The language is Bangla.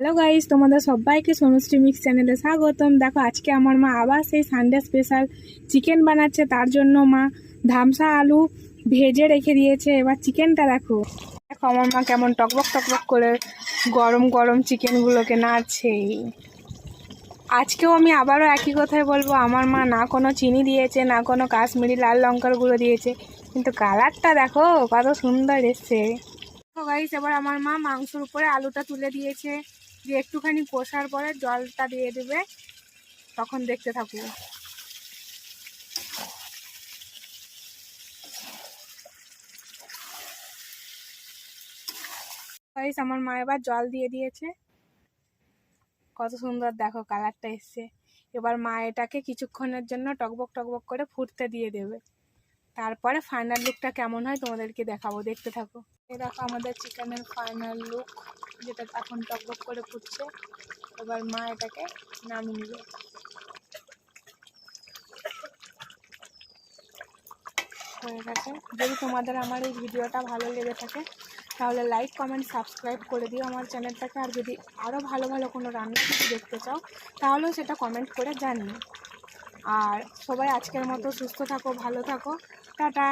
হ্যালো গাইস, তোমাদের সবাইকে সোনুশ্রী মিক্স চ্যানেলে স্বাগতম। দেখো, আজকে আমার মা আবার সেই সানডে স্পেশাল চিকেন বানাচ্ছে, তার জন্য মা ধামসা আলু ভেজে রেখে দিয়েছে। এবার চিকেনটা দেখো। দেখো, আমার মা কেমন টকবক টকবক করে গরম গরম চিকেনগুলোকে নাড়ছে। আজকেও আমি আবারও একই কথাই বলব, আমার মা না কোনো চিনি দিয়েছে, না কোনো কাশ্মীরি লাল লঙ্কার গুঁড়ো দিয়েছে, কিন্তু কালারটা দেখো, কত সুন্দর এসছে। গাইস এবার আমার মা মাংসর উপরে আলুটা তুলে দিয়েছে। দিয়ে একটুখানি কষার পরে জলটা দিয়ে দেবে। তখন দেখতে থাকব গাইস আমার মা এবার জল দিয়ে দিয়েছে। কত সুন্দর দেখো কালারটা এসছে। এবার মা এটাকে কিছুক্ষণের জন্য টকবক টকবক করে ফুটতে দিয়ে দেবে। তারপরে ফাইনাল লুকটা কেমন হয় তোমাদেরকে দেখাবো, দেখতে থাকো। দেখো আমাদের চিকেনের ফাইনাল লুক যেটা এখন টকবক করে ফুটছে। এবার মা এটাকে নামিয়ে নেবে। হয়ে গেছে। যদি তোমাদের আমার এই ভিডিওটা ভালো লেগে থাকে, তাহলে লাইক কমেন্ট সাবস্ক্রাইব করে দিও আমার চ্যানেলটাকে। আর যদি আরও ভালো ভালো কোনো রান্না কিছু দেখতে চাও, তাহলেও সেটা কমেন্ট করে জানিও। আর সবাই আজকের মতো সুস্থ থাকো ভালো থাকো। টাটা।